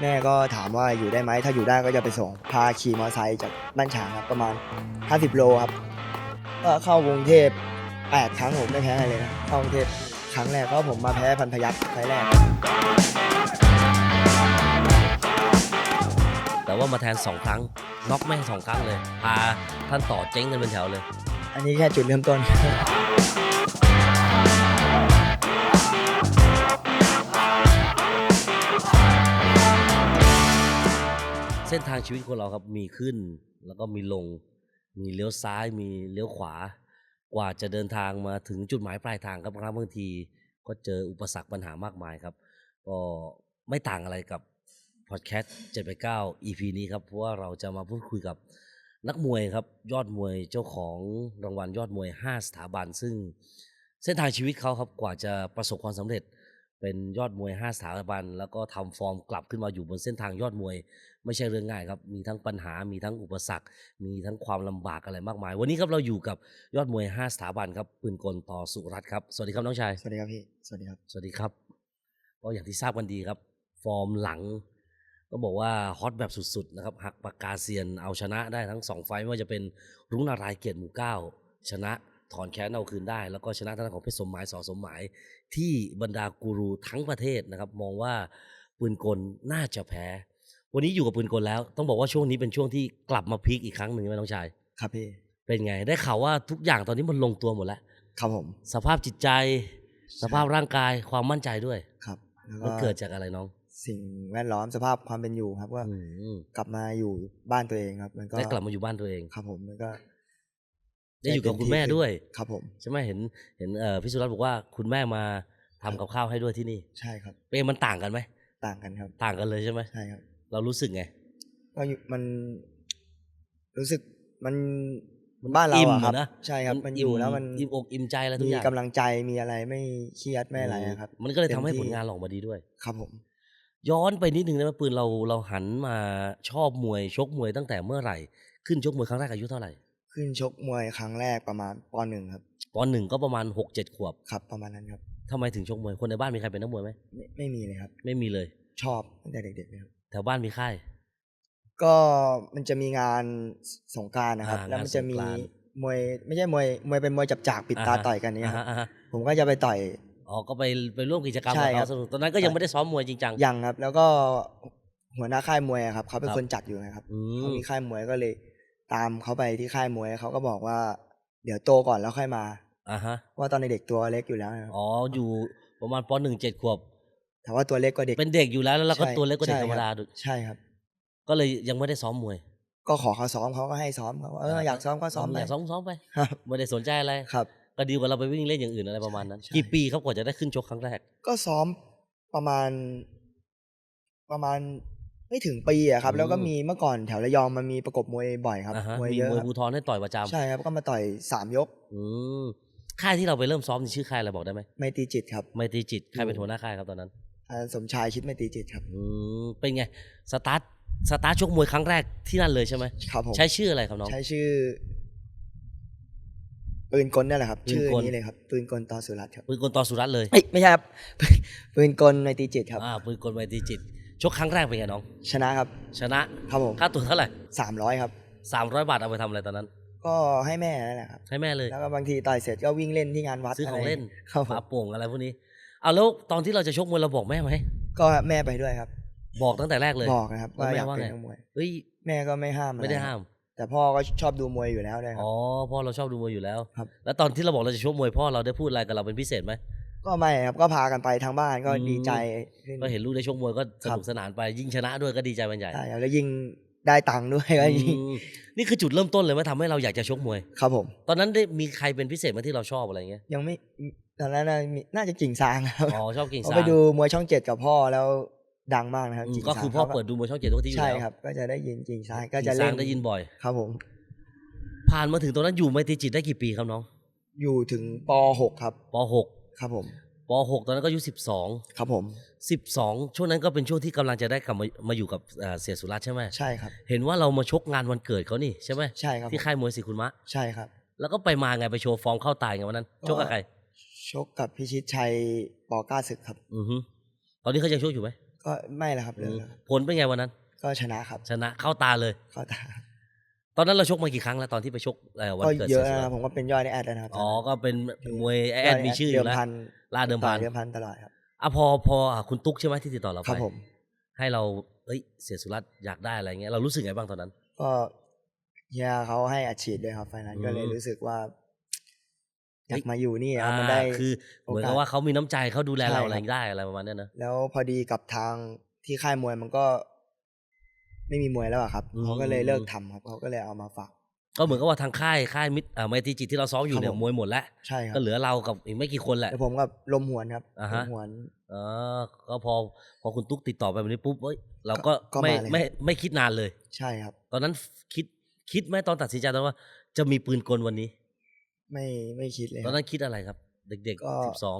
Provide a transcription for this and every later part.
แม่ก็ถามว่าอยู่ได้ไหมถ้าอยู่ได้ก็จะไปส่งพาขี่มอเตอร์ไซค์จากบ้านฉางครับประมาณ 50 โลครับก็เข้ากรุงเทพ8ครั้งผมไม่แพ้ใครเลยนะเข้ากรุงเทพครั้งแรกก็ผมมาแพ้พันพยัคฆ์ไฟล์แรก แต่ว่ามาแทนสองครั้งน็อกแม่งสองครั้งเลย พาท่านต่อเจ๊งกันเป็นแถวเลย อันนี้แค่จุดเริ่มต้น ส้นทางชีวิตของเราครับมีขึ้น แล้วก็มีลง มีเลี้ยวซ้ายมีเลี้ยวขวา กว่าจะเดินทางมาถึงจุดหมายปลายทางครับบางที ก็เจออุปสรรคปัญหามากมายครับก็ไม่ต่างอะไรกับพอดแคสต์789 EP นี้ครับเพราะว่าเราจะมาพูดคุยกับนักมวยครับ ยอดมวยเจ้าของรางวัลยอดมวย 5 สถาบัน ซึ่งเส้นทางชีวิตเขาครับกว่าจะประสบความสำเร็จ เป็นยอดมวย 5 สถาบัน แล้วก็ทำฟอร์มกลับขึ้นมาอยู่บนเส้นทางยอดมวย ไม่ใช่เรื่องง่ายครับ มีทั้งปัญหา มีทั้งอุปสรรค มีทั้งความลำบากอะไรมากมาย วันนี้ครับเราอยู่กับยอดมวย 5 สถาบันครับปืนกลต่อสุรัตน์ครับ สวัสดีครับน้องชาย สวัสดีครับพี่ สวัสดีครับ สวัสดีครับ ก็อย่างที่ทราบกันดีครับ ฟอร์มหลัง ก็บอกว่าฮอตแบบสุดๆนะครับ หักปากกาเซียนเอาชนะได้ทั้งสองไฟต์ไม่ว่าจะเป็นรุ้งนารายณ์เกียรติหมู่เก้าชนะ ถอนแค้นเอาคืนได้ แล้วก็ชนะทางด้านของเพชรสมหมายสอสมหมาย ที่บรรดากูรูทั้งประเทศนะครับ มองว่าปืนกลน่าจะแพ้ วันนี้อยู่กับปืนกลแล้ว ต้องบอกว่าช่วงนี้เป็นช่วงที่กลับมาพีคอีกครั้งหนึ่งใช่ไหมน้องชายครับพี่เป็นไง ได้ข่าวว่าทุกอย่างตอนนี้มันลงตัวหมดแล้วครับผม สภาพจิตใจ สภาพร่างกายความมั่นใจด้วยครับแล้วมันเกิดจากอะไรน้อง สิ่งแวดล้อมสภาพความเป็นอยู่ครับว่าอืมกลับมาอยู่บ้านตัวเองครับ มันก็ได้กลับมาอยู่บ้านตัวเองครับผมมันก็ ได้อยู่กับคุณแม่ด้วยครับผมใช่ไหมเห็นเห็นเอ่อพี่สุรัตน์บอกว่าคุณแม่มาทำกับข้าวให้ด้วยที่นี่ใช่ครับเป็นมันต่างกันไหมต่างกันครับ ต่างกันเลยใช่ไหมใช่ครับ เรารู้สึกไงก็อยู่มันรู้สึกมันมันบ้านเราอิ่มอะครับอะนะใช่ครับมันอยู่แล้วมันอิ่มอกอิ่มใจอะไรทุกมีอย่างกำลังใจมีอะไรไม่เครียดไม่อะไรอะครับ มันก็เลยทำให้ต็ผมลงานออกมาดีด้วย ครับผม ย้อนไปนิดนึงนะว่าปืนเราเราหันมาชอบมวยชกมวยตั้งแต่เมื่อไหร่ ขึ้นชกมวยครั้งแรกอายุเท่าไหร่ ขึ้นชกมวยครั้งแรกประมาณปหนึ่งครับปหนึ่งก็ประมาณหกเจ็ดขวบครับประมาณนั้นครับทำไมถึงชกมวยคนในบ้านมีใครเป็นนักมวยไหมไม่ไม่มีเลยครับ ไม่มีเลย ชอบตั้งแต่เด็กๆเลยครับแถวบ้านมีค่ายก็มันจะมีงานสงกรารนะครับอ่าแล้วมันจะมีงานสงกรานต์มวยไม่ใช่มวยมวยเป็นมวยจับจากปิดตาอ่าฮะต่อยกันเนี่ยครับอ่าฮะอ่าฮะผมก็จะไปต่อยอ๋อก็ไปไปร่วมกิจกรรมใช่กับครัเขาบสนุกตอนนั้นก็ยังไม่ได้ซ้อมมวยจริงจังยังครับ แล้วก็หัวหน้าค่ายมวยอะครับเขาเป็นครับคนจัดอยู่นะครับอืเขามมีค่ายมวยก็เลย ตามเขาไปที่ค่ายมวยเขาก็บอกว่า เดี๋ยวโตก่อนแล้วค่อยมาอ่าฮะว่าตอนเด็กๆตัวเล็กอยู่แล้วนะครับอ๋ออยู่ประมาณปหนึ่งเจ็ดขวบแต่ว่าตัวเล็กกว่าเด็กเป็นเด็กอยู่แล้วแล้วเราก็ใช่ตัวเล็กกว่าเด็กใช่ธรรมคดาบด้วยใช่ครับ ก็เลยยังไม่ได้ซ้อมมวยก็ขอเขาซ้อมเขาก็ให้ซ้อมเขาว่าเอออยากซ้อมก็ซ้อมไปอยากซ้อมซ้อมไปครับ ไม่ได้สนใจอะไรครับ ก็ดีกว่าเราไปวิ่งเล่นอย่างอื่นอะไรประมาณนั้น ใช่ กี่ปีครับกว่าจะได้ขึ้นชกครั้งแรก ก็ซ้อมประมาณ ประมาณ ไม่ถึงปีอะครับอืมแล้วก็มีเมื่อก่อนแถวระยองมันมีประกบมวยบ่อยครับอ่าฮะมวยมีเยอะมวยครับภูทรให้ต่อยประจใช่ครับก็มาต่อยสามยกำอืมค่ายที่เราไปเริ่มซ้อมนี่ชื่อค่ายอะไรบอกได้ไหมไม่ตีจิตครับไมตรีจิตใครเป็นหัวหน้าค่ายครับตอนนั้นอ่าสมชายชิดไม่ตีจิตครับอืมเป็นไงสตาร์ทสตาร์ทชกมวยครั้งแรกที่นั่นเลยใช่ไหมครับผมใช้ชื่ออะไรครับน้องใช้ชื่อปืนกลนั่นแหละครับปืนชื่อกลนี้เลยครับปืนกลต่อสุรัตน์ครับปืนกลต่อสุรัตน์เลยเอ้ยไม่ใช่ครับปืนกลไม่ตีจิตครับอ่าปืนกลไมตรีจิต ชกครั้งแรกเป็นไงน้อง ชนะครับ ชนะครับผมค่าตัวเท่าไหร่สามร้อยครับสามร้อยบาทเอาไปทำอะไรตอนนั้น ก็ให้แม่นั่นแหละครับ ให้แม่เลย แล้วก็บางทีต่อยเสร็จก็วิ่งเล่นที่งานวัดซื้อของเล่นะไรครับผฝามโป่งอะไรพวกนี้เอาแล้วตอนที่เราจะชกมวยเราบอกแม่ไหมก็แม่ไปด้วยครับ บอกตั้งแต่แรกเลย บอกนะครับแล้วว่าแม่อยากว่าเป็นไง นักมวยเฮ้ยแม่ก็ไม่ห้ามอะรไม่ได้ห้ามแต่พ่อก็ชอบดูมวยอยู่แล้วด้วยครัอ๋บอพ่อเราชอบดูมวยอยู่แล้ว ครับ แล้วตอนที่เราบอกเราจะชกมวยพ่อเราได้พูดอะไรกับเราเป็นพิเศษไหม ก็ไม่ครับก็พากันไปทางบ้านก็อืม ดีใจขึ้น ก็เห็นลูกได้ชกมวยก็สครันุบกสนานไปยิ่งชนะด้วยก็ดีใจเป็นใหญ่ใช่ครับแล้วยิ่งได้ตังค์ด้วยก็ยิ่งอืมนี่คือจุดเริ่มต้นเลยว่าทำให้เราอยากจะชกมวย ครับผม ตอนนั้นได้มีใครเป็นพิเศษไหมาที่เราชอบอะไรเงี้ยยังไม่ตอนนั้นน่ะมีน่าจะกิ่งซางครับอ๋อชอบกิ่งผมซางไปดูมวยช่องเจ็ดกับพ่อแล้วดังมากนะครับอืมกิ่งก็ซางคือพ่อขาเปิดดูมวยช่องเจ็ดทุกที่อยู่ใช่แล้วครับ ก็จะได้ยินกิ่งซางก็กิ่จะงเล่ซานงได้ยินบ่อย ครับผม ผ่านมาถึงตรงนั้นอยู่ไมตรีจิตได้กี่ปีครับน้องอยู่ถึงป .6 ครับปหก ครับผมปหกตอนนั้นก็อายุสิบสองครับผมสิบสองช่วงนั้นก็เป็นช่วงที่กำลังจะได้กลับมามาอยู่กับเอ่อเสียสุรัตน์ใช่ไหมใช่ครับ เห็นว่าเรามาชกงานวันเกิดเขานี่ใช่ไหมใช่ครับที่ค่ายมวยศรีคุณมะ ใช่ครับ แล้วก็ไปมาไงไปโชว์ฟอร์มเข้าตายไงวันนั้นก็ชกกับใคร ชกกับพิชิตชัยปอก้าศึกครับ อือฮึตอนนี้เขายังชกอยู่ไหมก็ไม่ละครับเหลยผลเป็นไงวันนั้น ก็ชนะครับ ชนะเข้าตาเลย เข้าตา ตอนนั้นเราชกมากี่ครั้งแล้วตอนที่ไปชกเอ่อวันก็เกิดเยอะสีสุนะรัครับตน์ผมก็เป็นยอดในแอดแล้วนะครับอ๋อ ก็เป็นมวยแอดมีชื่ออยู่แล้วเดิมพันล่าเดิมพันต่อยเดิมพันตลอดครับ อะพอพออะคุณตุ๊กใช่ไหมที่ติดต่อเราไปครับผม ให้เราเอ้ยเสียสุรัตน์อยากได้อะไรเงี้ยเรารู้สึกไงบ้างตอนนั้น ก็เฮียเขาให้อัดฉีดด้วยครับไฟนั้นอืม ก็เลยรู้สึกว่า อยากเฮ้ยมาอยู่นี่ครับมันได้ อ่าคือเหมือนกับโอกาสว่าเขามีน้ำใจเขาดูแลใช่เราครับ อะไรได้อะไรประมาณเนี้ยนะ แล้วพอดีกับทางที่ค่ายมวยมันก็ ไม่มีมวยแล้วอะครับเขาก็เลยเลิกทำครับเขาก็เลยเอามาฝากก็เหมือนกับว่าทางค่ายค่ายมิตรอ่าไมตรีจิตที่เราซ้อมอยู่เนี่ครัยบผมมวยหมดแล้วใช่ครับก็เหลือเรากับอีกไม่กี่คนแหละแล้วผมกับลมหวนครับอ่าลฮะมหวนเออก็พอพอคุณตุ๊กติดต่อไปแบบนี้ปุ๊บเอ้ยเราก็ก็ไม่มาเลยไม่ไม่คิดนานเลย ใช่ครับ ตอนนั้นคิดคิดไหมตอนตัดสินใจตอนว่า จะมีปืนกลวันนี้ ไม่ไม่คิดเลยตคอนรับนั้นคิดอะไรครับ เด็กก็ๆสิบสอง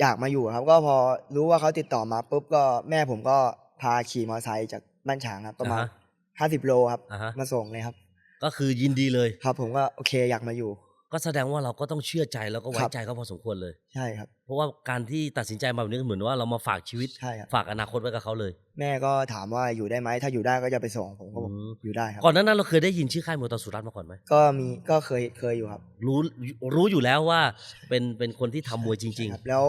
อยากมาอยู่ครับ ก็พอรู้ว่าเขาติดต่อมาปุ๊บก็แม่ผมก็พาขี่มอเตอร์ไซค์จาก บ้านฉางครับ ประมาณห้าสิบโลครับ อ่าฮะ มาส่งเลยครับ ก็คือยินดีเลย ครับ ผมก็โอเคอยากมาอยู่ ก็แสดงว่าเราก็ต้องเชื่อใจแล้วก็ไว้ครับ ใจเขาพอสมควรเลย ใช่ครับ เพราะว่าการที่ตัดสินใจมาแบบนี้ก็เหมือนว่าเรามาฝากชีวิต ใช่ครับ ฝากอนาคตไว้กับเขาเลย แม่ก็ถามว่าอยู่ได้ไหมถ้าอยู่ได้ก็จะไปส่งผมก็บอกอืม อยู่ได้ครับ ก่อนหนานั้นเราเคยได้ยินชื่อค่ายมวยตอนสุรัตน์มาก่อนไหมก็มีก็เคยเคยอยู่ครับรู้รู้อยู่แล้วว่าเป็นเป็นคนที่ทำมวยจริง ใช่ครับแล้ว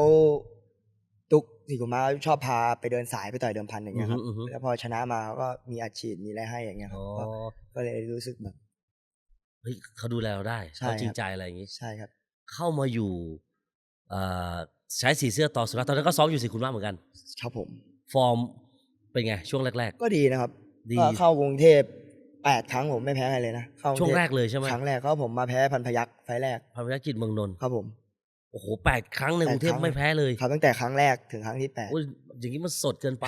ตุกสิกุมาชอบพาไปเดินสายไปต่อยเดิมพันอย่างเงี้ยครับอือฮึอือฮึแล้วพอชนะมาเขาก็มีอัดฉีดมีอะไรให้อย่างเงี้ยๆครัอ๋บอก็ก็เลยรู้สึกแบบเฮ้ยเขาดูแลเราได้ใช่เขาจริคงรับใจอะไรอย่างงี้ใช่ครับ เข้ามาอยู่เอ่อใช้สีเสื้อต่อสุรัตน์ตอนนั้นก็ซ้อมอยู่สีคุณมากเหมือนกัน ครับผม ฟอร์มเป็นไง ช่วงแรกก็ดีนะครับดีก็เข้ากรุงเทพแปดครั้งผมไม่แพ้ใครเลยนะเข้ากๆช่วรุงงเทพแรกเลยใช่ไหมครั้งแรกก็ผมมาแพ้พันพยักไฟล์แรกพาพยัคฆ์จิตเมืองนนท์ครับผม โอ้โหแปดครั้งในกรุงเทพแปดครั้งไม่แพ้เลยครับตั้งแต่ครั้งแรกถึงครั้งที่แปดโอ้ยอย่างนี้มันสดเกินไป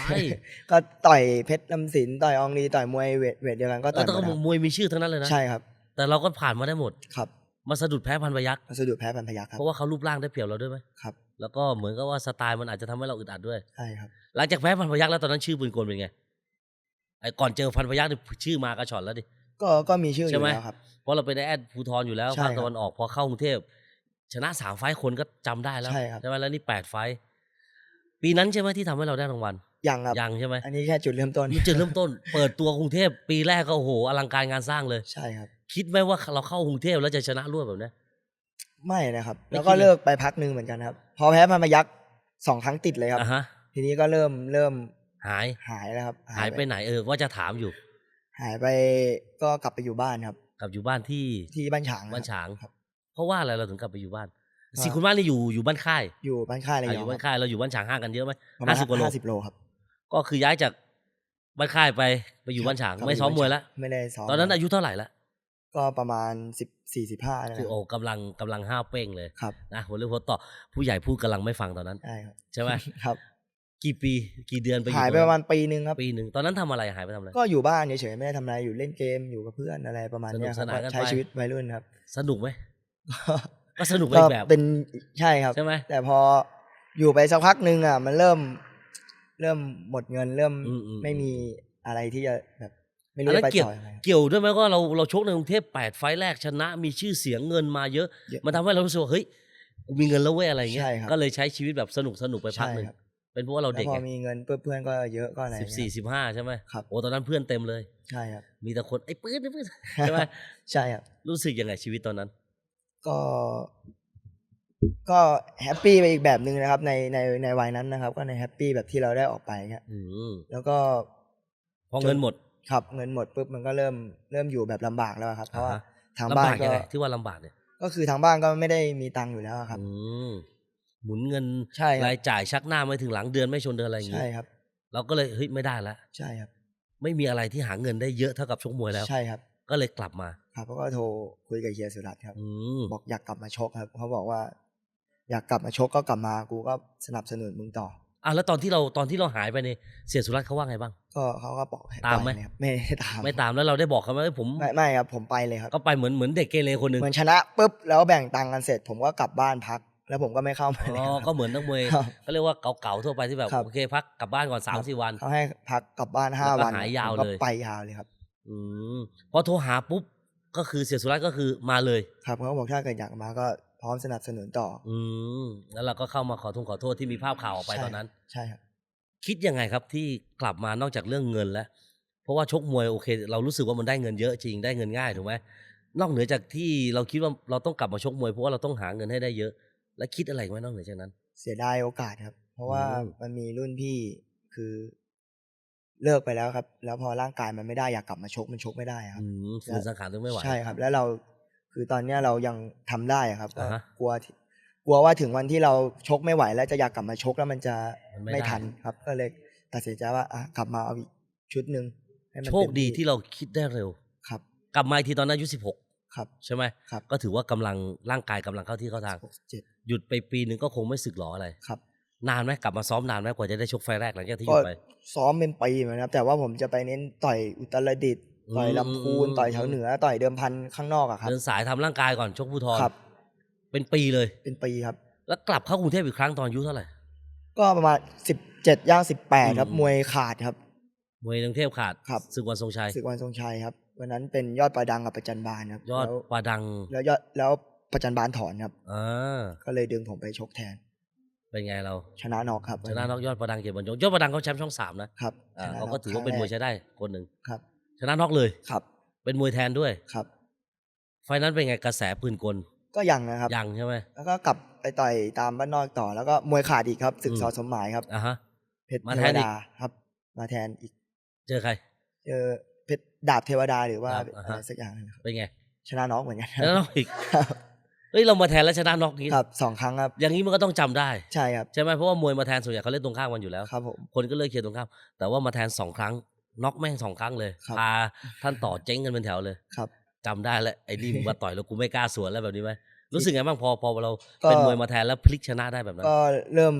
ก็ต่อยเพชรลำสินต่อยอองลีต่อยมวยเวทเวทเดียวกันก็แล้ต่อวยต้องหมดครับมวยมีชื่อทั้งนั้นเลยนะใช่ครับ แต่เราก็ผ่านมาได้หมดครับ มาสะดุดแพ้พันพยักษ์พัสดุแพ้พันพยักครับเพราะว่าเขารูปร่างได้เปรียบเราด้วยไหมครับแล้วก็เหมือนกับว่าสไตล์มันอาจจะทำให้เราอึดอัดด้วยใช่ครับหลังจากแพ้พันพยักษ์แล้วตอนนั้นชื่อปืนกลเป็นไงไอ้ก่อนเจอพันพยักษ์นี่ชื่อมากระชอนแล้วดิก็ก็มีชื่ออใช่ยู่ไหมแล้วครับเพราะเราเป็นแอดภูทรอยู่แล้วใช่ภาคครับตะวันออกพอเข้ากรุงเทพ ชนะสามไฟต์คนก็จำได้แล้วใช่ครับไหมแล้วนี่แปดไฟต์ปีนั้นใช่ไหมที่ทำให้เราได้รางวัลยังครับยังใช่ไหมอันนี้แค่จุดเริ่มต้นนี่จุดเริ่มต้น เปิดตัวกรุงเทพปีแรกก็โอ้โหอลังการงานสร้างเลยใช่ครับ คิดไหมว่าเราเข้ากรุงเทพแล้วจะชนะรวดแบบเนี้ยไม่นะครับไม่แล้วก็คิดเลยเลิกไปพักหนึ่งเหมือนกันครับ พอแพ้พันพยักสองครั้งติดเลยครับอะฮะทีนี้ก็เริ่มเริ่มหายหายแล้วครับ หายไปไหนเออว่าจะถามอยู่ หายไปก็กลับไปอยู่บ้านครับ กลับอยู่บ้านที่ที่บ้านฉางบ้านฉางครับ เพราะว่าอะไรเราถึงกลับไปอยู่บ้านก็สิคุณบ้านนี่อยู่อยู่บ้านค่าย อยู่บ้านค่ายระอะยอองยู่บ้านค่ายเราอยู่บ้านฉางห่างกันเยอะไหมประมาณห้าสิบกว่าโลห้าสิบโลครับ ก็คือย้ายจากบ้านค่ายไปไปอยู่บ้านฉางครับไม่ซ้อมมวยแล้วไม่ได้ซ้อมตอนนั้นอายุเท่าไหร่ละก็ประมาณสิบสี่สิบห้านะคคือรับโอ้กำลังกำลังห้าวเป้งเลยครับนะหัวเรื่องหัวต่อผู้ใหญ่พูดกำลังไม่ฟังตอนนั้น ใช่ครับใช่ไหมครับ กี่ปีกี่เดือนไปอหายไปตปงระมาณปีหนึ่งครับปีหนึ่งตอนนั้นทำอะไรหายไปทำอะไรก็อยู่บ้านเฉยๆไม่ได้ทำอะไรอยู่เล่นเกมอยู่กับเพื่อนอะไรประมาณเนี้ยครับสนุกสนานกันก็ใช้ไปชีวิตวัยรุ่นครับ สนุกไหม ก็สนุกไปก็อีกแบบ เป็นใช่ครับใช่ไหม แต่พออยู่ไปสักพักหนึ่งอะ มันเริ่ม เริ่มหมดเงินเริ่มอืมอืมไม่มีอะไรที่จะแบบ ไม่อัรู้นนั้จะไปนเกี่ยวต่อยังไง เกี่ยวด้วยไหมว่าเราเราชกในกรุงเทพแปดไฟล์แรกชนะ มีชื่อเสียงเงินมาเยอะ เยอะมันทำให้เรารู้สึกว่าเฮ้ยกูมีเงินแล้วเว้ยอะไรเงี้ยใช่ครับ ก็เลยใช้ชีวิตแบบสนุกสนุกไปพักใช่หนึ่งครับเป็นเพราะว่าเราแล้วเด็กพอไงมีเงินเพื่อนเพื่อนก็เยอะก็อะไรสิบสี่สิบห้าใช่ไหมครับ โอ้ตอนนั้นเพื่อนเต็มเลย ใช่ครับ มีแต่คนไอ้ปื้นไอ้ปื้นใช่ไหมใช่ครับ รู้สึกยังไงชีวิตตอนนั้น ก็ก็แฮปปี้ไปอีกแบบหนึ่งนะครับ ในในในวัยนั้นนะครับ ก็ในแฮปปี้แบบที่เราได้ออกไปครับอืมแล้วก็พอเงินหมดครับเงินหมดปุ๊บมันก็เริ่มเริ่มอยู่แบบลำบากแล้วครับ เพราะว่าอ่าฮะทางลำบ้านบากก็ยังไงที่ว่าลำบากเนี่ยก็คือทางบ้านก็ไม่ได้มีตังค์อยู่แล้วครับ อืมหมุนเงินใช่ครับรายจ่ายชักหน้าไม่ถึงหลังเดือนไม่ชนเดือนอะไรอย่างงี้ใช่ครับ เราก็เลยเฮ้ยไม่ได้ละใช่ครับ ไม่มีอะไรที่หาเงินได้เยอะเท่ากับชกมวยแล้ว ใช่ครับ ก็เลยกลับมา ครับเขาก็โทรคุยกับเฮียสุรัตน์ครับอืมบอกอยากกลับมาชกครับเขาบอกว่า อยากกลับมาชกก็กลับมากูก็สนับสนุนมึงต่ออะแล้วตอนที่เราตอนที่เราหายไปเนี่ยเสียสุรัตน์เขาว่าไงบ้างก็เขาก็บอกให้ตามไหมปล่อยเลยครับไม่ได้ตามไม่ตามแล้วเราได้บอกเขาไหมว่าผมไม่ไม่ครับผมไปเลยครับก็ไปเหมือนเหมือนเด็กเกเรคนหนึ่งเหมือนชนะปุ๊บแล้วแบ่งตังค์กันเสร็จ ผมก็กลับบ้านพัก แล้วผมก็ไม่เข้ามาอ๋เลยอครับก็เหมือนนักมวยครับก็เรียกว่าเก่าๆทั่วไปที่แบบครับโอเคพักกลับบ้านก่อนสามสี่วันเขาให้พักกลับบ้านห้าแล้วก็วันหายยาวผมก็เลยไปยาวเลยครับ อืมพอโทรหาปุ๊บ ก็คือเสียสุรัตน์ก็คือมาเลย ครับเขาบอกถ้าเกิดอยากมาก็พร้อมสนับสนุนต่อ อืมแล้วเราก็เข้ามาขอโทษขอโทษที่มีภาพข่าวออกไปใช่ ตอนนั้น ใช่ครับ คิดยังไงครับที่กลับมานอกจากเรื่องเงินแล้ว เพราะว่าชกมวยโอเค เรารู้สึกว่ามันได้เงินเยอะจริงได้เงินง่ายถูกไหมนอกเหนือจากที่เราคิดว่าเราต้องกลับมาชกมวยเพราะว่าเราต้องหาเงินให้ได้เยอะ และคิดอะไรไหมนอกเหนือจากนั้น เสียดายโอกาสครับ เพราะว่าอืม มันมีรุ่นพี่คือ เลิกไปแล้วครับ แล้วพอร่างกายมันไม่ได้อยากกลับมาชกมันชกไม่ได้ครับอืมฝืนสังขารตัวไม่ไหวใช่ครับ แล้วเราคือตอนเนี้ยเรายังทำได้อะครับก็อ่าฮะกลัวที่กลัวว่าถึงวันที่เราชกไม่ไหว แล้วจะอยากกลับมาชกแล้วมันจะมันไม่ไม่ได้ทันครับ ก็เลยตัดสินใจว่าอะกลับมาเอาอีกชุดหนึ่งให้มันโชคเต็มดีที่เราคิดได้เร็วครับ กลับมาอีกทีตอนนั้นอายุสิบหกครับใช่ไหมครับก็ถือว่ากำลังร่างกายกำลังเข้าที่เข้าทางหกเจ็ดหยุดไปปีหนึ่งก็คงไม่สึกหรออะไรครับ นานไหมกลับมาซ้อมนานไหมกว่าจะได้ชกไฟล์แรกหลังจากที่หก็ยุดไป ซ้อมเป็นปีเหมือนกันครับ แต่ว่าผมจะไปเน้นต่อยอุตรดิตถ์ต่อยอืมลำพูนอืมต่อยแถวเหนือต่อยเดิมพันข้างนอกอะครับเดินสายทำร่างกายก่อนชกภูทรครับ เป็นปีเลย เป็นปีครับ แล้วกลับเข้ากรุงเทพอีกครั้งตอนอายุเท่าไหร่ก็ประมาณสิบเจ็ดย่างสิบแปดครับอืมมวยขาดครับ มวยกรุงเทพขาดครับศึกวันทรงชัยศึกวันทรงชัยครับวันนั้นเป็นยอดประดังกับประจันบานครับ ยอดแล้วปลาดังแล้วยอดแล้วประจันบานถอนครับอ่าก็เลยดึงผมไปชกแทน เป็นไงเราชนะน็อกครับชนะน็อกยอดปลาดังเกียรติบรรยงยอดปลาดังเขาแชมป์ช่องสามนะครับอ่าชนะเขาก็ถือว่าเป็นมวยครั้ใช้งแรได้คนหนึ่งครับ ชนะน็อกเลยครับ เป็นมวยแทนด้วยครับ ไฟล์นั้นเป็นไงกระแสปืนกลก็ยังนะครับยังใช่ไหมแล้วก็กลับไปต่อยตามบ้านนอกต่อ แล้วก็มวยขาดอีกครับศึกอืมสอสมหมายครับอะฮะเพชรมาเทแทวนอีกดาครับ มาแทนอีก เจอใคร เจอเพชรดาบเทวดาหรือว่าครับอ่าอะฮะไรสักอย่างนึงครับเป็นไง ชนะน็อกเหมือนกันชนะน็อกอีกครับ เฮ้ยเรามาแทนแล้วชนะน็อกนี้ครับสองครั้งครับ อย่างนี้มันก็ต้องจำได้ใช่ครับใช่ไหมเพราะว่ามวยมาแทนส่วนใหญ่เขาเล่นตรงข้ามกันอยู่แล้วครับผมคนก็เลือกเคียร์ตรงข้ามแต่ว่ามาแทนสองครั้งน็อกแม่งสองครั้งเลยครับพาท่านต่อเจ๊งกันเป็นแถวเลยครับจำได้แล้วไอ้นี่มึงมาต่อยแล้วกูไม่กล้าสวนแล้วแบบนี้ไหมรู้สึกไงบ้างพอพอเราก็เป็นมวยมาแทนแล้วพลิกชนะได้แบบนั้นก็เริ่ม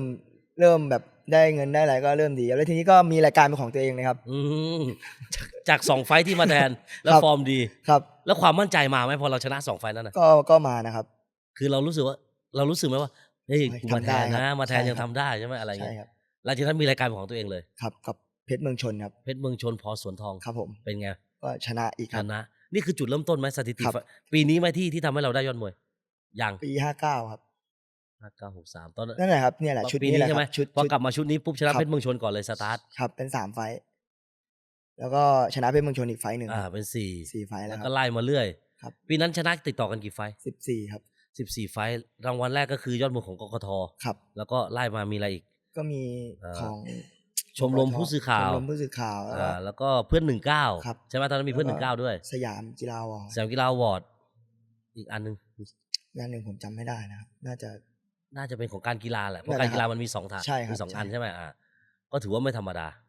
เริ่มแบบได้เงินได้อะไรก็เริ่มดีแล้วทีนี้ก็มีรายการเป็นของตัวเองเลยครับอืมจากจากสองไฟท์ที่มาแทนแล้วครับฟอร์มดีครับ แล้วความมั่นใจมาไหมพอเราชนะสองไฟท์นั้นนะก็ก็มานะครับ คือเรารู้สึกว่าเรารู้สึกไหมว่าเฮ้ยเฮ้ยกูมาแทนทำได้ครันะบมาแทนใช่ยังครัทำบได้ใช่ไหมอะไรใช่เงี้ยครับหลังจากนั้นมีรายการเป็นของตัวเองเลยครับกับเพชรเมืองชนครับเพชรเมืองชนพอสวนทองครับผมเป็นไงก็ชนะอีกชครับนะนี่คือจุดเริ่มต้นไหมสถิติครับไฟปีนี้ไหมที่ที่ทำให้เราได้ยอดมวยยังปีห้าเก้าครับห้าเก้าหกสามตอนนั้นนั่นแหละครับเนี่ยแหละชุดปีนี้นี้แหละใช่คไหมรับชุดพอชุดกลับมาชุดนี้ปุ๊บชนะครับเพชรเมืองชนก่อนเลยสตาร์ทครับเป็นสามไฟท์แล้วก็ชนะเพชรเมืองชนอีกไฟท์หนึ่งอ่าเป็นสี่สี่ไฟท์แล้แล้ววคก็รับไล่มาเรื่อยครับปีนั้นชนะติดต่อกันกี่ไฟสิบสี่ครับ สิบสี่ไฟท์รางวัลแรกก็คือยอดมวยของกกทครับ แล้วก็ไล่มามีอะไรอีก ก็มีอ่าของชมรมผู้สื่อข่าวชมรมผู้สื่อข่าวแล้วก็อ่าแล้วก็เพื่อนหนึ่งเก้าครับใช่ไหมตอนนั้นมีเพื่อนหแล้นึ่วงก็เก้าด้วย สยามกีฬาวอร์สยามกีฬาอวอร์ดอีกอันหนึ่งนั่นหนึ่งผมจำไม่ได้นะครับน่าจะน่าจะเป็นของการกีฬาแหละเพราะนั่นแหการละกีฬามันมีสองฐานใช่ครับมีสองใช่อันใช่ไหมอ่าก็ถือว่าไม่ธรรมดาครับ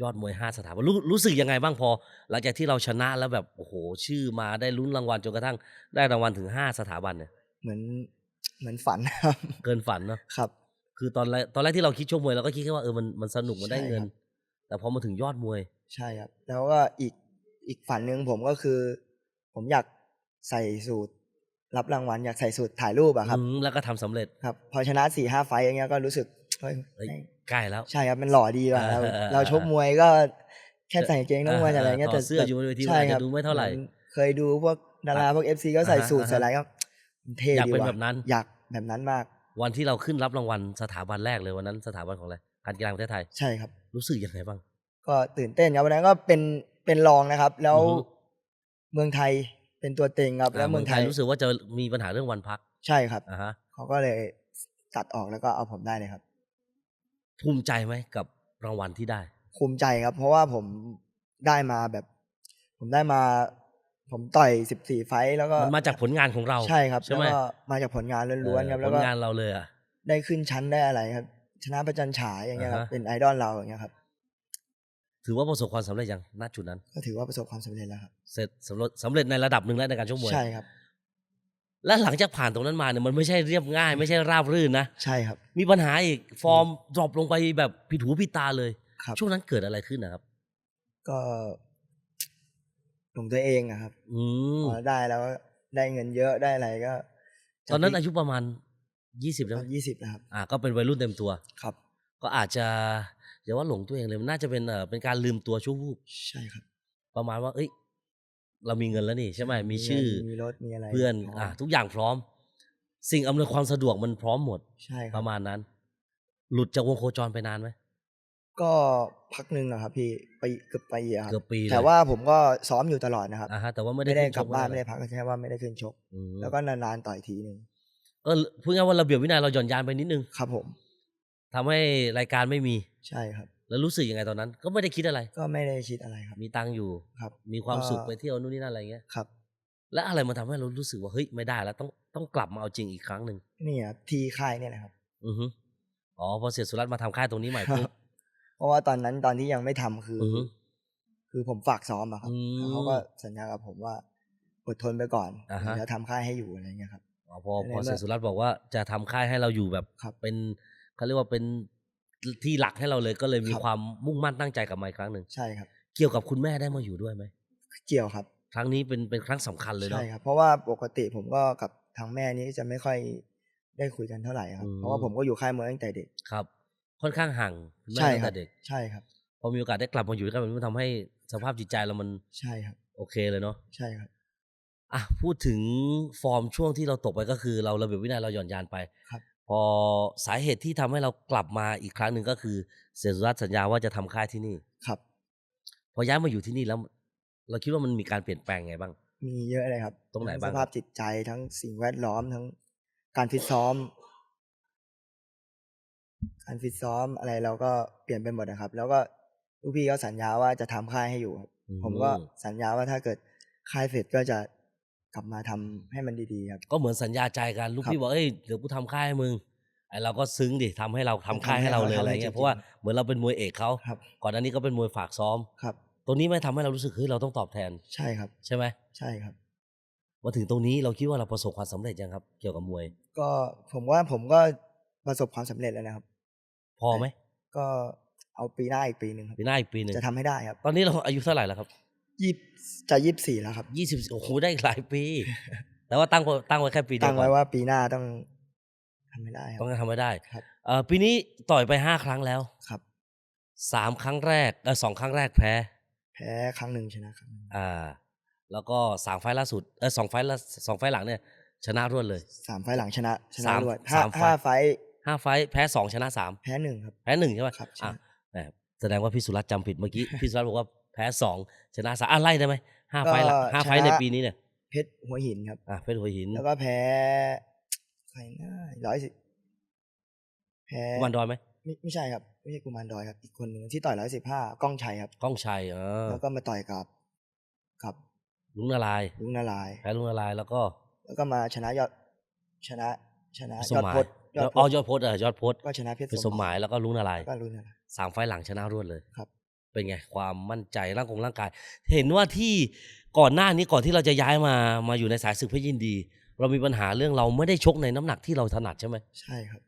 ยอดมวยห้าสถาบันรู้รู้สึกยังไงบ้างพอ หลังจากที่เราชนะแล้วแบบโอ้โหชื่อมาได้ลุ้นรางวัลจนกระทั่งได้รางวัลถึงห้าสถาบันเนี่ยเหมือนเหมือนฝันครับเกินฝันเนาะครับ คือตอนแรกตอนแรกที่เราคิดชกมวยเราก็คิดแค่ว่าเออมันมันสนุกมันได้ใช่เงินครับแต่พอมาถึงยอดมวย ใช่ครับ แล้วก็อีกอีกฝันหนึ่งผมก็คือ ผมอยากใส่สูตร รับรางวัลอยากใส่สูตรถ่ายรูปอะครับอืมแล้วก็ทำสำเร็จครับพอชนะสี่ห้าไฟต์อย่างเงี้ยก็รู้สึกเฮ้ยเฮ้ย ใกล้แล้ว ใช่ครับมันหล่อดีว่ะเออเราเออเออเราชกมวยก็แค่ใส่กางเกงนักมวยอะไรเงี้ยถอแต่ดเสื้ออยู่บนเวทีมันใช่อาจครัจะบดูไม่เท่าไหร่อนเคยดูพวกดาราพวกเอฟซีก็ใส่อ่าฮะสูตรอ่าฮะใส่อะไรก็เท่อยากดีเป็นว่ะแบบนั้นอยากแบบนั้นมาก วันที่เราขึ้นรับรางวัลสถาบันแรกเลยวันนั้นสถาบันของอะไรการกีฬาแห่งประเทศไทยใช่ครับ รู้สึกยังไงบ้าง ก็ตื่นเต้นครับวันนั้นก็เป็นเป็นรองนะครับ แล้วอือฮึเมืองไทยเป็นตัวเต็งครับ แล้วอ่าเมืองไทยรู้สึกว่าจะมีปัญหาเรื่องวันพัก ใช่ครับอ่าฮะเขาก็เลยตัดออกแล้วก็เอาผมได้เลยครับ ภูมิใจไหมกับรางวัลที่ได้ ภูมิใจครับ เพราะว่าผมได้มาแบบ ผมได้มา ผมต่อยสิบสี่ไฟต์แล้วก็มันมาจากผลงานของเราใช่ครับใช่ไหมแล้วก็มาจากผลงานล้วนๆครับเออแล้วผก็ลงานเราเลยอะ ได้ขึ้นชั้นได้อะไรครับ ชนะประจันฉายอย่างเงี้ยครับอ่าฮะ เป็นไอดอลเราอย่างเงี้ยครับถือว่าประสบความสำเร็จยังณจุดนั้น ก็ถือว่าประสบความสำเร็จแล้วครับ เสร็จสำเร็จสำเร็จในระดับหนึ่งแล้วในการชกมวย ใช่ครับ และหลังจากผ่านตรงนั้นมาเนี่ยมันไม่ใช่เรียบง่าย ไม่ใช่ราบรื่นนะใช่ครับ มีปัญหาอีกฟอร์มดรอปลงไปแบบผิดหูผิดตาเลย ครับ ช่วงนั้นเกิดอะไรขึ้นนะครับ ก็หลงตัวเองอะครับอืมพอได้แล้วได้เงินเยอะได้อะไรก็ตอนนั้นอายุประมาณยี่สิบแล้วยี่สิบนะครับ อ่า ก็เป็นวัยรุ่นเต็มตัวครับ ก็อาจจะอย่าว่าหลงตัวเองเลยมันน่าจะเป็นเอ่อเป็นการลืมตัวชั่ววูบใช่ครับ ประมาณว่า เอ้ย เรามีเงินแล้วนี่ใช่ไหมมีชื่อเงินมีรถมีอะไรเพื่อนพร้มอะทุกอย่างพร้อม สิ่งอำนวยความสะดวกมันพร้อมหมดใช่คปรับระมาณนั้น หลุดจากวงโคจรไปนานไหมก็พักหนึ่งนะครับพี่ไปเกือบปีอะครับเกือบปีเลยแต่ว่าผมก็ซ้อมอยู่ตลอดนะครับอ่าฮะแต่ว่าไม่ได้ไม่ได้ขึ้นกลับชบ้านอะรไม่ได้พักก็แค่ว่าไม่ได้ขึ้นชกอืมแล้วก็นานๆต่อยทีหนึ่งก็พูดง่ายๆว่าระเบียบวินัยเราหย่อนยานไปนิดนึงครับผมทำให้รายการไม่มีใช่ครับ แล้วรู้สึกยังไงตอนนั้น ก็ไม่ได้คิดอะไร ก็ไม่ได้คิดอะไรครับ มีตังค์อยู่ครับ มีความก็สุขไปเที่ยวนู่นนี่นั่นอะไรเงี้ยครับ แล้วอะไรมันทำให้เรารู้สึกว่าเฮ้ยไม่ได้แล้วต้องต้องกลับมาเอาจริงอีกครั้งหนึ่งนี่ครับทีค่ายเนี่ยแหละครับอือฮึอ๋อพอเสียสุรัตน์มาทำค่ายตรงนี้ใหม่ปุ๊บเพราะว่าตอนนั้นตอนที่ยังไม่ทำคือออฮึคือผมฝากซ้อมอะครับอืมแล้วเขาก็สัญญากับผมว่าอดทนไปก่อนอ่าฮะเดี๋ยวทำค่ายให้อยู่อะไรเงี้ยครับอ๋อพอในพอเมื่อเสียสุรัตน์บอกว่าจะทำค่ายให้เราอยู่แบบครับเป็นเขาเรียกว่าเป็น ที่หลักให้เราเลยก็เลยมีครับความมุ่งมั่นตั้งใจกลับมาอีกครั้งหนึ่งใช่ครับ เกี่ยวกับคุณแม่ได้มาอยู่ด้วยไหมเกี่ยวครับ ครั้งนี้เป็นเป็นครั้งสำคัญเลยเนาะ ใช่ครับ เพราะว่าปกติผมก็กับทางแม่นี้จะไม่ค่อยได้คุยกันเท่าไหร่ครับ อืม เพราะว่าผมก็อยู่ค่ายมวยตั้งแต่เด็ก ครับ ค่อนข้างห่างคุณแม่ใช่ตั้งครัแต่บเด็ก ใช่ครับ พอมีโอกาสได้กลับมาอยู่ด้วยกันมันทำให้สภาพจิตใจเรามันใช่ครับ โอเคเลยเนาะ ใช่ครับ อะพูดถึงฟอร์มช่วงที่เราตกไปก็คือเราระเบียบวินัยเราหย่อนยานไป ครับพ อสาเหตุที่ทำให้เรากลับมาอีกครั้งหนึ่งก็คือ เสียสุรัตน์สัญญาว่าจะทำค่ายที่นี่ครับ พอย้ายมาอยู่ที่นี่แล้ว เราคิดว่ามันมีการเปลี่ยนแปลงไงบ้าง มีเยอะเลยครับ ตรงไหนทั้บ้างสภาพจิตใจทั้งสิ่งแวดล้อมทั้งการฟิตซ้อม การฟิตซ้อมอะไรเราก็เปลี่ยนไปหมดนะครับ แล้วก็ลูกพี่ก็สัญญาว่าจะทำค่ายให้อยู่ครับอืมผมก็สัญญาว่าถ้าเกิดค่ายเสร็จก็จะ กลับมาทำให้มันดีๆครับ ก็เหมือนสัญญาใจกันลูกครับพี่บอกเอ้ยเดี๋ยวกูทำค่ายให้มึงไอเราก็ซึ้งดิทำให้เราทำค่ายให้เราเลยทำให้อะไรเราเงี้ยจริงๆเพราะว่าเหมือนเราเป็นมวยเอกเขาครับก่อนอันนี้ก็เป็นมวยฝากซ้อมครับตรงนี้ไม่ทำให้เรารู้สึกเฮ้ยเราต้องตอบแทนใช่ครับ ใช่ไหมใช่ครับมาถึงตรงนี้เราคิดว่าเราประสบความสำเร็จยังครับ เกี่ยวกับมวย ก็ผมว่าผมก็ประสบความสำเร็จแล้วนะครับ พอไหมก็เอาปีหน้าอีกปีหนึ่งครับปีหน้าอีกปีหนึ่งจะทำให้ได้ครับ ตอนนี้เราอายุเท่าไหร่แล้วครับ ยี่จะยี่สิบสี่แล้วครับยี่สิบโอ้โหได้อีกหลายปี แต่ว่าตั้งตั้งไว้แค่ปีเดียตั้วงก่อไว้นว่าปีหน้าต้องทำให้ได้ครัต้องทำให้ได้ครับ เอ่อปีนี้ต่อยไปห้าครั้งแล้วครับสามครั้งแรกเออสองครั้งแรกแพ้ แพ้ครั้งหนึ่งชนะครั้งหนึ่งอ่า แล้วก็สามไฟล์ล่าสุดเออสองไฟล์ละสองไฟล์หลังเนี่ย ชนะรวดเลย สามไฟล์หลังชนะชนะสามรวดห้าสามไฟล์ ห้าไฟล์ห้าไฟล์แพ้สองชนะสามแพ้หนึ่งครับ แพ้หนึ่งใช่ไหมครับอะใช่แหมแสดงว่าพี่สุรัตน์จำผิดเมื่อกี้ พี่สุรัตน์บอกว่า แพ้สองชนะสามอะไล่ได้ไหมห้าไฟล์ละห้าไฟล์ในปีนี้เนี่ยเพชรหัวหินครับ อะเพชรหัวหิน แล้วก็แพ้ใครน่าร้อยสิบแพ้กุมันดอยไหมไม่ไม่ใช่ครับไม่ใช่กุมารดอยครับ อีกคนหนึ่งที่ต่อยร้อยสิบห้ากล้องชัยครับก้องชัยเออแล้วก็มาต่อยกับกับลุงนารายณ์ลุงนารายณ์แพ้ลุงนารายณ์แล้วก็ แล้วก็มาชนะยอดชนะชนะเพชรสยอมดหมายพจน์ยอดพอ๋อจน์ยอดพจน์เออยอดพจน์ก็ชนะเพชรเป็นสมหมายแล้วก็ลุงนารายณ์ก็ลุงนารายณ์สามไฟล์หลังชนะรวดเลยครับ เป็นไงความมั่นใจร่างกงร่างกาย เห็นว่าที่ก่อนหน้านี้ก่อนที่เราจะย้ายมามาอยู่ในสายศึกเพชรยินดี เรามีปัญหาเรื่องเราไม่ได้ชกในน้ำหนักที่เราถนัดใช่ไหมใช่ครับ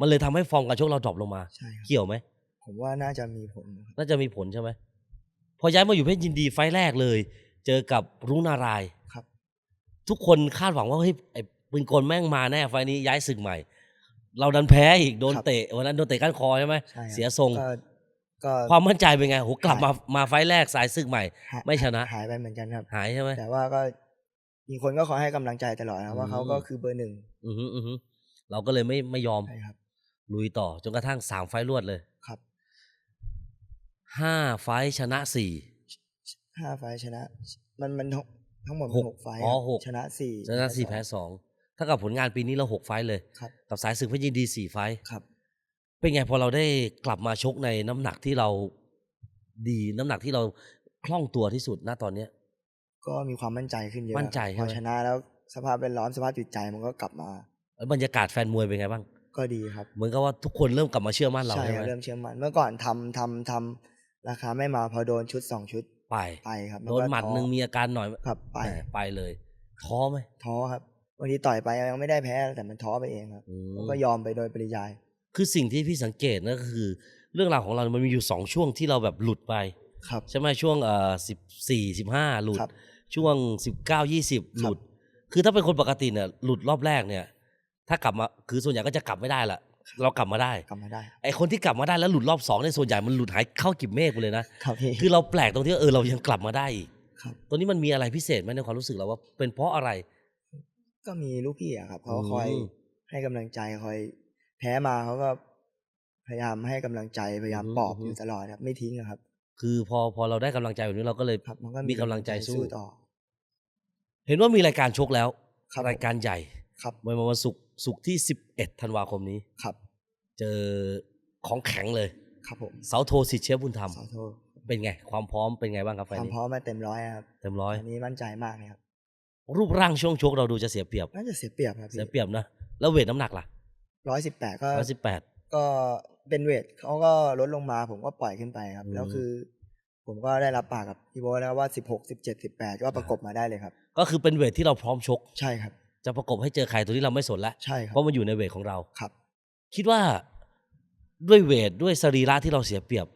มันเลยทำให้ฟอร์มการชกเราดรอปลงมา ใช่ครับ เกี่ยวไหมผมว่าน่าจะมีผลนะครับน่าจะมีผลใช่ไหมพอย้ายมาอยู่เพชรยินดีไฟล์แรกเลย เจอกับรุ่งนารายณ์ครับ ทุกคนคาดหวังว่าเฮ้ยไอ้ปืนกลแม่งมาแน่ไฟล์นี้ย้ายศึกใหม่ เราดันแพ้อีกโดนครับ เตะวันนั้นโดนเตะก้านคอใช่ไหมใช่ครับเสียทรง ก็ ก็ความมั่นใจเป็นไงโหกลับหายมามาไฟล์แรกสายศึกใหม่หายไม่ชนะ หายไปเหมือนกันครับ หายใช่ไหมแต่ว่าก็มีคนก็คอยให้กำลังใจตลอดนะว่าอืมเขาก็คือเบอร์หนึ่งอือฮึอือฮึเราก็เลยไม่ไม่ยอมใช่ครับลุยต่อจนกระทั่งสามไฟล์รวดเลยครับห้าไฟล์ชนะสี่ห้าไฟล์ชนะ มันมันทั้งทั้งหมดหมันกหกไฟล์อ๋อครับหกชนะสี่ชนะสี่แพ้สองถ้ากับผลงานปีนี้เราหกไฟล์เลยครับกับสายศึกเพชรยินดีสี่ไฟล์ครับ เป็นไงพอเราได้กลับมาชกในน้ำหนักที่เราดีน้ำหนักที่เราคล่องตัวที่สุดณตอนเนี้ย ก็มีความมั่นใจขึ้นเยอะมั่นใจครับใช่ไหมพอชนะแล้วสภาพแวดล้อมสภาพจิตใจมันก็กลับมาแล้วบรรยากาศแฟนมวยเป็นไงบ้าง ก็ดีครับ เหมือนกับว่าทุกคนเริ่มกลับมาเชื่อมั่นเราใช่ใช่คไหรับมเริ่มเชื่อมั่นเมื่อก่อนทำทำทำราคาไม่มาพอโดนชุดสองชุดไปไปครับโดนหมัดหนึ่งมีอาการหน่อยครับไปแหมไปเลยท้อไหมท้อครับบางทีต่อยไปยังไม่ได้แพ้แต่มันท้อไปเองครับอืมผมก็ยอมไปโดยปริยาย คือสิ่งที่พี่สังเกตนะก็คือ เรื่องราวของเรา มันมีอยู่สองช่วงที่เราแบบหลุดไป ครับ ใช่ไหมช่วงเอ่อสิบสี่สิบห้าหลุด ครับช่วงสิบเก้ายี่สิบหลุด คือถ้าเป็นคนปกติเนี่ยหลุดรอบแรกเนี่ย ถ้ากลับมาคือส่วนใหญ่ก็จะกลับไม่ได้ละเรากลับมาได้ กลับมาได้ ไอคนที่กลับมาได้แล้วหลุดรอบสองเนี่ยส่วนใหญ่มันหลุดหายเข้ากิบเมฆไปเลยนะ ครับพี่ คือเราแปลกตรงที่ว่าเออเรายังกลับมาได้อีกครับตัวนี้มันมีอะไรพิเศษไหมในความรู้สึกเราว่าเป็นเพราะอะไร ก็มีลูกพี่อะครับเขาอืมคอยให้กำลังใจคอย แพ้มาเขาก็พพยายามให้กำลังใจพยายามอือฮึปลอบอือฮึอยู่ตลอดครับ ไม่ทิ้งอะครับ คือพอพอเราได้กำลังใจแบบนี้เราก็เลยครับมันก็มีกำลังใจสู้ต่อ เห็นว่ามีรายการชกแล้วครับรายการใหญ่ครับมวยมาวันศุกร์ศุกร์ที่11ธันวาคมนี้ครับ เจอของแข็งเลย ครับผมเสาโทสิทธิ์เชฟบุญธรรมขอโทษเป็นไง ความพร้อมเป็นไงบ้างครับคไฟวามนี้พร้อมมาเต็มร้อยครับเต็มร้อยอันนี้มั่นใจมากเลยครับรูปร่างช่วงชกเราดูจะเสียเปรียบน่าจะเสียเปรียบครับเสียเปรียบนะแล้วเวทน้ำหนักล่ะ ร้อยสิบแปดก็ร้อยสิบแปดก็เป็นเวทเขาก็ลดลงมา ผมก็ปล่อยขึ้นไปครับอืมแล้วคือ ผมก็ได้รับปากกับพี่โบทแล้วว่าสิบหกสิบเจ็ดสิบแปดก็ประกบมาได้เลยครับ ก็คือเป็นเวทที่เราพร้อมชก ใช่ครับ จะประกบให้เจอใครตัวนี้เราไม่สนแล้วใช่ครัเพบราะมันอยู่ในเวทของเราครับ คิดว่าด้วยเวทด้วยสรีระที่เราเสียเปรียบ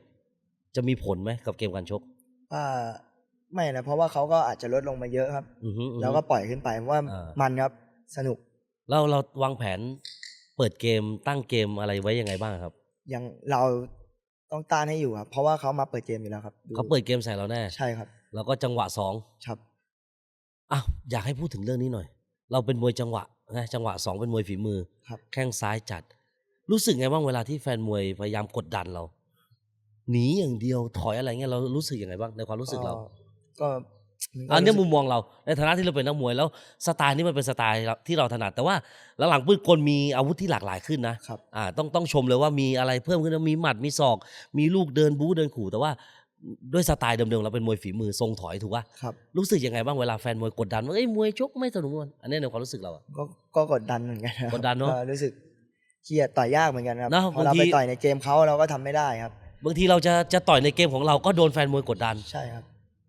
จะมีผลไหมกับเกมการชกว่าไม่นะเพราะว่าเขาก็อาจจะลดลงมาเยอะครับอือฮึอือฮึแล้วก็ปล่อยขึ้นไปเพราะว่าอ่ามันครับสนุกเราเราวางแผน เปิดเกมตั้งเกมอะไรไว้ยังไงบ้างครับยังเราต้องต้านให้อยู่ครับเพราะว่าเขามาเปิดเกมอยู่แล้วครับดูเขาเปิดเกมใส่เราแน่ใช่ครับ แล้วก็จังหวะสองครับอะอยากให้พูดถึงเรื่องนี้หน่อย เราเป็นมวยจังหวะนะจังหวะสองเป็นมวยฝีมือ ครับ แข้งซ้ายจัด รู้สึกไงบ้างเวลาที่แฟนมวยพยายามกดดันเราหนีอย่างเดียวถอยอะไรเงี้ยเรารู้สึกยังไงบ้างในความรู้สึกเรา ก็ก็ อันเนี้ยรู้สึกมุมมองเราในฐานะที่เราเป็นนักมวยแล้วสไตล์นี้มันเป็นสไตล์ที่เราถนัด แต่ว่าหลังๆปืนกลมีอาวุธที่หลากหลายขึ้นนะครับอ่าต้องต้องชมเลยว่ามีอะไรเพิ่มขึ้นนะมีหมัดมีศอก มีลูกเดินบู๊เดินขู่แต่ว่าด้วยสไตล์เดิมๆเราเป็นมวยฝีมือทรงถอยถูกป่ะครับรู้สึกยังไงบ้างเวลาแฟนมวยกดดันว่าเอ้ยมวยชกไม่สนุกมันอันเนี้ยในความรู้สึกเราอะก็ก็กดดันเหมือนกันครับกดดันเนอะรู้สึกเครียดต่อยยากเหมือนกันครับนะพอเราบางทีไปต่อยในเกมเขาเราก็ทำไม่ได้ครับบางทีเราจะจะต่อยในเกมของเราก็โดนแฟนมวยกดดันใช่ครับ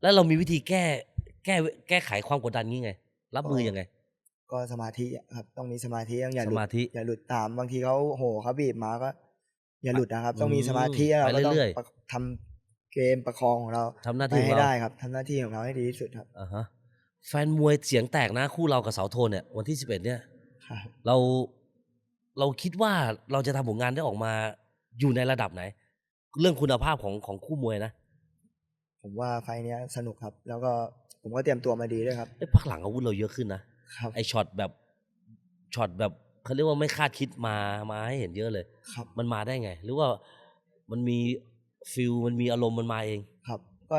แล้วเรามีวิธีแก้แก้แก้ไขความกดดันนี้ไง รับมือยังไง ก็สมาธิครับต้องมีสมาธิต้องอย่าหลุสมาธิอย่าหลุดตามบางทีเขาโหเขาบีบมาก็ อย่าหลุดนะครับ ต้องมีอืมสมาธิแล้วเราไปก็ต้องเรื่อยๆประทำเกมประคองของเราทำหน้าไปที่ของให้เราได้ครับทำหน้าที่ของเราให้ดีที่สุดครับอ่าฮะแฟนมวยเสียงแตกนะคู่เรากับเสาโทนเนี่ยวันที่สิบเอ็ดเนี่ยครับเราเราคิดว่าเราจะทำผลงานได้ออกมาอยู่ในระดับไหน เรื่องคุณภาพของของคู่มวยนะ ผมว่าไฟล์เนี้ยสนุกครับ แล้วก็ผมก็เตรียมตัวมาดีด้วยครับไอ้ยพักหลังอาวุธเราเยอะขึ้นนะครับไอ้ช็อตแบบช็อตแบบเขาเรียกว่าไม่คาดคิดมามาให้เห็นเยอะเลยครับมันมาได้ไง หรือว่ามันมีฟิลมันมีอารมณ์มันมาเองครับ ก็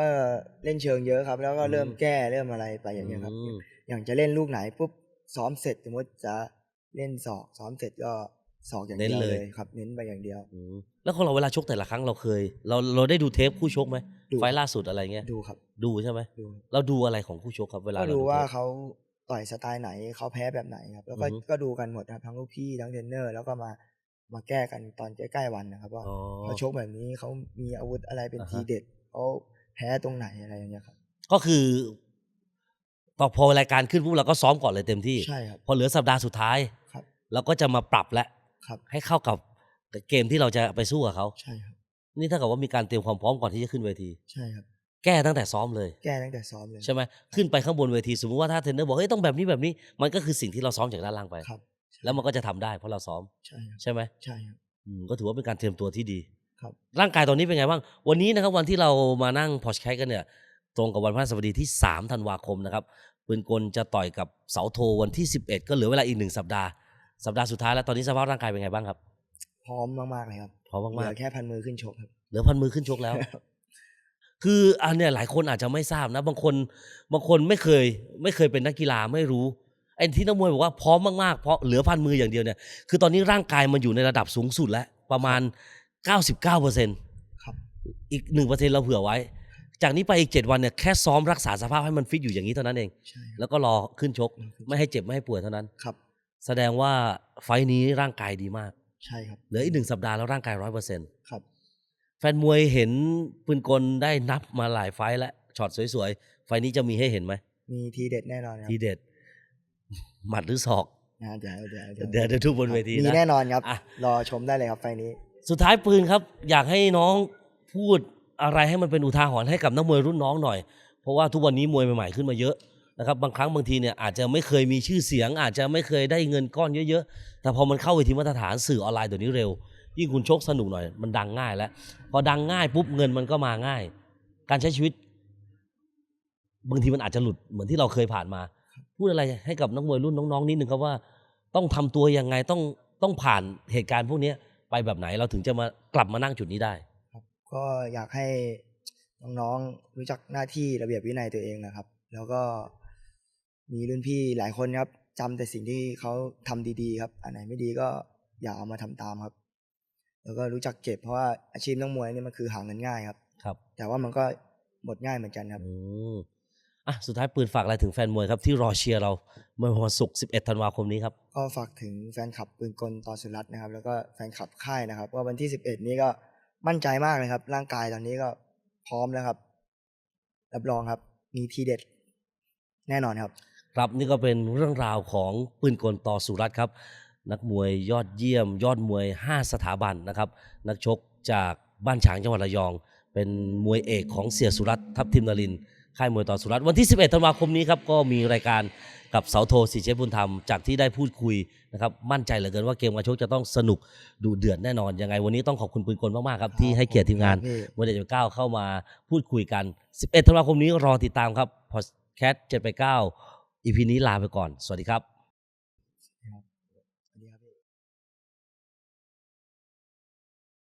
เล่นเชิงเยอะครับ แล้วก็เริ่มอืมแก้เริ่มอะไรไปอย่างเงี้ยครับอืมอย่างจะเล่นลูกไหนปุ๊บซ้อมเสร็จสมมติจะเล่นศอกซ้อมเสร็จก็ศอกอย่างเดียวเลยครับ เน้นไปอย่างเดียวอืม แล้วของเราเวลาชกแต่ละครั้งเราเคย เราเราได้ดูเทปคู่ชกไหมดู ไฟล์ล่าสุดอะไรเงี้ยดูครับดูใช่ไหมดูเราดูอะไรของคู่ชกครับเวลาก็เราดูว่าเทป เขาต่อยสไตล์ไหนเขาแพ้แบบไหนครับ แล้วก็อือฮึ ก็ดูกันหมดครับทั้งลูกพี่ทั้งเทรนเนอร์ แล้วก็มามาแก้กันตอนใกล้ๆวันนะครับว่าอ๋อ เขาชกแบบนี้เขามีอาวุธอะไรเป็นอ่าฮะ ทีเด็ดเขาแพ้ตรงไหนอะไรอย่างเงี้ยครับก็คือต่อพอรายการขึ้นปุ๊บเราก็ซ้อมก่อนเลยเต็มที่ ใช่ครับ พอเหลือสัปดาห์สุดท้าย ครับเราก็จะมาปรับและครับ ให้เข้ากับ เกมที่เราจะไปสู้กับเขาใช่ครับ นี่เท่ากับว่ามีการเตรียมความพร้อมก่อนที่จะขึ้นเวที ใช่ครับ แก้ตั้งแต่ซ้อมเลย แก้ตั้งแต่ซ้อมเลยใช่ไหมขึ้นไปข้างบนเวที สมมติว่าถ้าเทรนเนอร์บอกเฮ้ยต้องแบบนี้แบบนี้ มันก็คือสิ่งที่เราซ้อมจากด้านล่างไปครับ แล้วมันก็จะทำได้เพราะเราซ้อมใช่ครับใช่ไหมใช่ครับอืมก็ถือว่าเป็นการเตรียมตัวที่ดีครับ ร่างกายตอนนี้เป็นไงบ้าง วันนี้นะครับวันที่เรามานั่งพอชแคกันเนี่ย ตรงกับวันพฤหัสบดีที่3ธันวาคมนะครับปืนกลจะต่อยกับเสาโทวันที่ 11 ก็เหลือเวลาอีกหนึ่งสัปดาห์สัปดาห์สุดท้ายแล้วตอนนี้สภาพร่างกายเป็นไงบ้างครับ พร้อมมากๆเลยครับพร้อมเหลืมากอแค่พันมือขึ้นชกครับๆเหลือพันมือขึ้นชกแล้ว คืออันเนี้ยหลายคนอาจจะไม่ทราบนะ บางคนบางคนไม่เคย ไม่เคยเป็นนักกีฬาไม่รู้ไอ้ที่นักมวยบอกว่าพร้อมมากๆเพราะเหลือพันมืออย่างเดียวเนี่ยคือตอนนี้ร่างกายมันอยู่ในระดับสูงสุดแล้วประมาณ 99เปอร์เซ็นต์ครับอีกหนึ่งเปอร์เซ็นต์เราเผื่อไว้ จากนี้ไปอีกเจ็ดวันเนี่ยแค่ซ้อมรักษาสภาพให้มันฟิตอยู่อย่างนี้เท่านั้นเองใช่ครับแล้วก็รอขึ้นชกรอขึ้นชก ไม่ให้เจ็บไม่ให้ป่วยเท่านั้นครับ แสดงว่าไฟท์นี้ร่างกายดีมาก ใช่ครับเหลืออีกหนึ่งสัปดาห์แล้วร่างกายร้อยเปอร์เซ็นต์ครับ แฟนมวยเห็นปืนกลได้นับมาหลายไฟท์แล้วช็อตสวยๆ ไฟท์นี้จะมีให้เห็นไหมมีทีเด็ดแน่นอนครับทีเด็ด หมัดหรือศอกนะเดี๋ยวเดี๋ยวเดี๋ยวเดี๋ยวเดี๋ยวทุกบนเวทีมีนะแน่นอนครับอะรอชมได้เลยครับไฟล์นี้ สุดท้ายปืนครับ อยากให้น้องพูดอะไรให้มันเป็นอุทาหรณ์ให้กับนักมวยรุ่นน้องหน่อย เพราะว่าทุกวันนี้มวยใหม่ๆขึ้นมาเยอะ นะครับบางครั้งบางทีเนี่ยอาจจะไม่เคยมีชื่อเสียง อาจจะไม่เคยได้เงินก้อนเยอะๆ แต่พอมันเข้าเวทีมาตรฐานสื่อออนไลน์เดี๋ยวนี้เร็ว ยิ่งคุณชกสนุกหน่อย มันดังง่ายแล้ว พอดังง่ายปุ๊บเงินมันก็มาง่าย การใช้ชีวิต บางทีมันอาจจะหลุดเหมือนที่เราเคยผ่านมา พูดอะไรให้กับนักมวยรุ่นน้องๆนิดนึงครับว่า ต้องทำตัวยังไงต้องต้องผ่านเหตุการณ์พวกนี้ไปแบบไหนเราถึงจะมากลับมานั่งจุดนี้ได้ครับ ก็อยากให้น้องๆรู้จักหน้าที่ระเบียบวินัยตัวเองนะครับ แล้วก็ มีรุ่นพี่หลายคนครับจำแต่สิ่งที่เขาทำดีๆ ครับ อันไหนไม่ดีก็อย่าเอามาทำตามครับ แล้วก็รู้จักเก็บเพราะว่าอาชีพนักมวยนี่มันคือหาเงินง่ายครับ ครับ แต่ว่ามันก็หมดง่ายเหมือนกันครับอืมอะสุดท้ายปืนฝากอะไรถึงแฟนมวยครับที่รอเชียร์เราเมื่อวันศุกร์ 11 ธันวาคมนี้ครับ ก็ฝากถึงแฟนคลับปืนกลต่อสุรัตน์นะครับ แล้วก็แฟนคลับค่ายนะครับ ว่าวันที่สิบเอ็ดนี้ก็มั่นใจมากเลยครับ ร่างกายตอนนี้ก็พร้อมแล้วครับ รับรองครับ มีทีเด็ดแน่นอนครับ ครับนี่ก็เป็นเรื่องราวของปืนกลต่อสุรัตน์ครับ นักมวยยอดเยี่ยม ยอดมวย 5 สถาบันนะครับ นักชกจากบ้านฉางจังหวัดระยอง เป็นมวยเอกของเสียสุรัตน์ทัพทิมนรินทร์ค่ายมวยต่อสุรัตน์วันที่ 11ธันวาคมนี้ครับก็มีรายการกับเสาโทสีเชฟบุญธรรม จากที่ได้พูดคุยนะครับมั่นใจเหลือเกินว่าเกมการชกจะต้องสนุกดูเดือดแน่นอนยังไง วันนี้ต้องขอบคุณปืนกลมากๆครับที่ให้เกียรติทีมงานครับพี่วันเด็ดเก้าเข้ามาพูดคุยกัน 11ธันวาคมนี้รอติดตามครับพอดแคสต์7ไป9 อีพีนี้ลาไปก่อน สวัสดีครับ